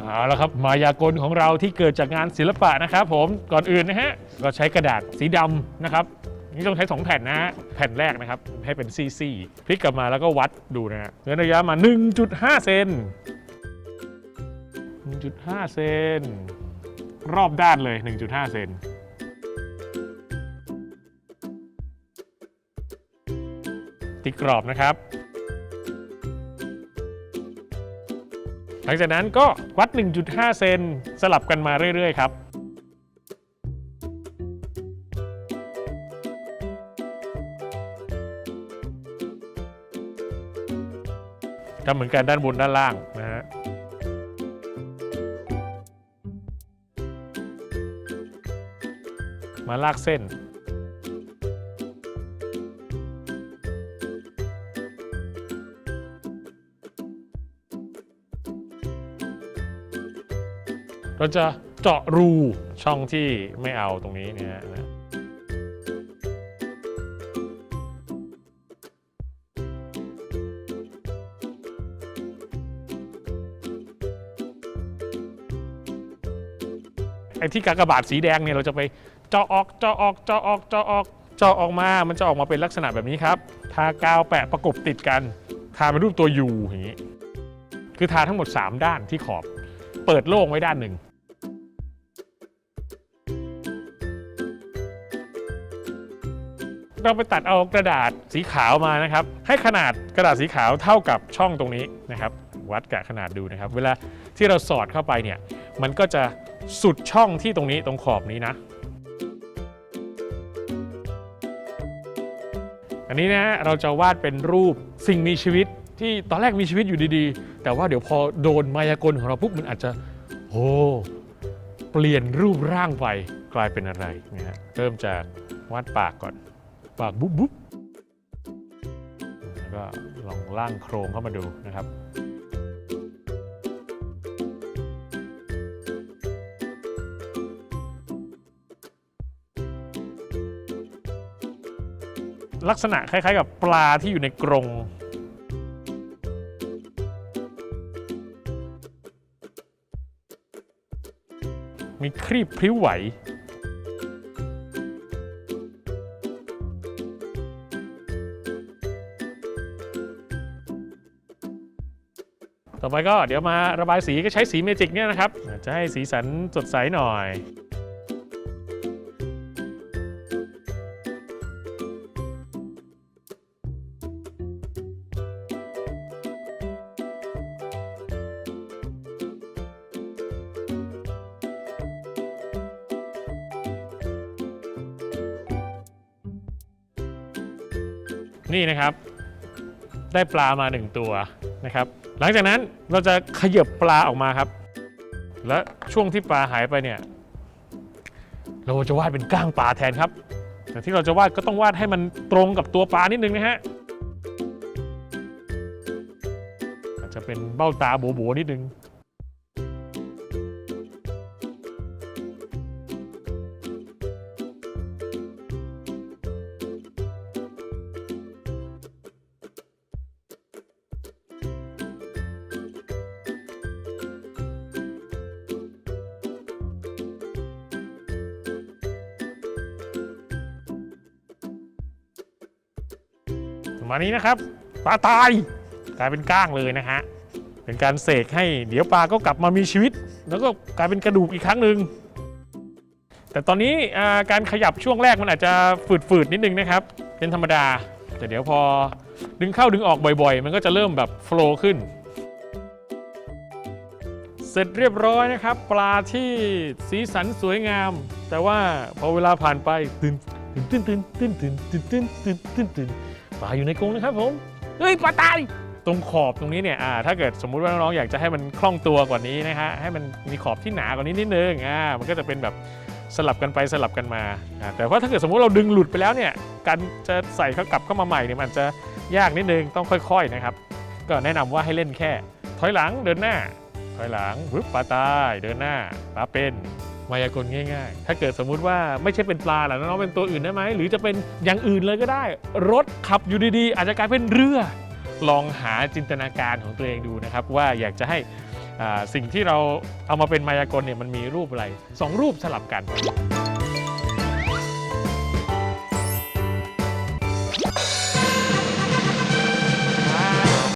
เอาละครับมายากลของเราที่เกิดจากงานศิลปะนะครับผมก่อนอื่นนะฮะก็ใช้กระดาษสีดำนะครับนี่ต้องใช้ 2 แผ่นนะฮะแผ่นแรกนะครับ ให้เป็นซี่ๆพลิกกลับมาแล้วก็วัดดูนะฮะเนื้อระยะมา 1.5 เซน1.5 เซนรอบด้านเลย 1.5 เซนติดกรอบนะครับ หลังจากนั้นก็วัด 1.5 เซนสลับกันมาเรื่อย ๆ ครับทำเหมือนกันด้านบนด้านล่างนะฮะมาลากเส้น เราจะเจาะรูช่องที่ไม่เอาตรงนี้เนี่ยนะไอ้ที่กากบาทสีแดงเนี่ยเราจะไปเจาะออกเจาะออกเจาะออกเจาะออกเจาะออกมา มันจะออกมาเป็นลักษณะแบบนี้ครับ ทากาวแปะประกบติดกัน ทาเป็นรูปตัว U อย่างนี้ คือทาทั้งหมด 3 ด้านที่ขอบ เปิดโล่งไว้ด้านหนึ่งเราไปตัดเอากระดาษสีขาวมานะครับ ให้ขนาดกระดาษสีขาวเท่ากับช่องตรงนี้นะครับ วัดกะขนาดดูนะครับ เวลาที่เราสอดเข้าไปเนี่ย มันก็จะสุดช่องที่ตรงนี้ตรงขอบนี้นะ อันนี้นะเราจะวาดเป็นรูปสิ่งมีชีวิต ที่ตอนแรกมีชีวิตอยู่ดีๆ แต่ว่าเดี๋ยวพอโดนมายากลของเราปุ๊บมันอาจจะโอ้เปลี่ยนรูปร่างไปกลายเป็นอะไรนะฮะเริ่มจากวาดปากก่อน ปากบุ๊บบุ๊บแล้วก็ลองล่างโครงเข้ามาดูนะครับลักษณะคล้ายๆกับปลาที่อยู่ในกรง มีครีบพริ้วไหว ต่อไปก็เดี๋ยวมาระบายสีก็ใช้สีเมจิกเนี่ยนะครับจะให้สีสันสดใสหน่อย นี่นะครับ ได้ปลามาหนึ่งตัวนะครับ หลังจากนั้นเราจะขยับปลาออกมาครับ และช่วงที่ปลาหายไปเนี่ย เราจะวาดเป็นก้างปลาแทนครับ แต่ที่เราจะวาดก็ต้องวาดให้มันตรงกับตัวปลานิดนึงนะฮะอาจจะเป็นเบ้าตาโบๆนิดนึง ประมาณนี้นะครับปลาตายกลายเป็นก้างเลยนะฮะเป็นการเสกให้เดี๋ยวปลาก็กลับมามีชีวิต แล้วก็กลายเป็นกระดูกอีกครั้งหนึ่งแต่ตอนนี้การขยับช่วงแรกมันอาจจะฝืดๆนิดนึงนะครับ เป็นธรรมดา แต่เดี๋ยวพอดึงเข้าดึงออกบ่อยๆ มันก็จะเริ่มแบบโฟลว์ขึ้น เสร็จเรียบร้อยนะครับ ปลาที่สีสันสวยงาม แต่ว่าพอเวลาผ่านไปตื่นตื่นตื่นตื่นตื่นตื่นตื่นตื่นตื่นตื่นป ลาอยู่ในกรงนะครับผมเฮ้ยปลาตายตรงขอบตรงนี้เนี่ยอ่าถ้าเกิดสมมุติว่าน้องๆอยากจะให้มันคล่องตัวกว่านี้นะฮะให้มันมีขอบที่หนากว่านี้นิดนึงอ่ามันก็จะเป็นแบบสลับกันไปสลับกันมาอ่าแต่ว่าถ้าเกิดสมมุติเราดึงหลุดไปแล้วเนี่ยการจะใส่เข้ากลับเข้ามาใหม่เนี่ยมันจะยากนิดนึงต้องค่อยๆนะครับ ก็แนะนำว่าให้เล่นแค่ ถอยหลังเดินหน้า ถอยหลังวึบปลาตายเดินหน้าปลาเป็น มายากลง่าย ๆ ถ้าเกิดสมมุติว่าไม่ใช่เป็นปลาหรอกน้องๆเป็นตัวอื่นได้ไหม หรือจะเป็นอย่างอื่นเลยก็ได้ รถขับอยู่ดีๆ อาจจะกลายเป็นเรือ ลองหาจินตนาการของตัวเองดูนะครับ ว่าอยากจะให้อ่าสิ่งที่เราเอามาเป็นมายากลเนี่ยมันมีรูปอะไรสองรูปสลับกัน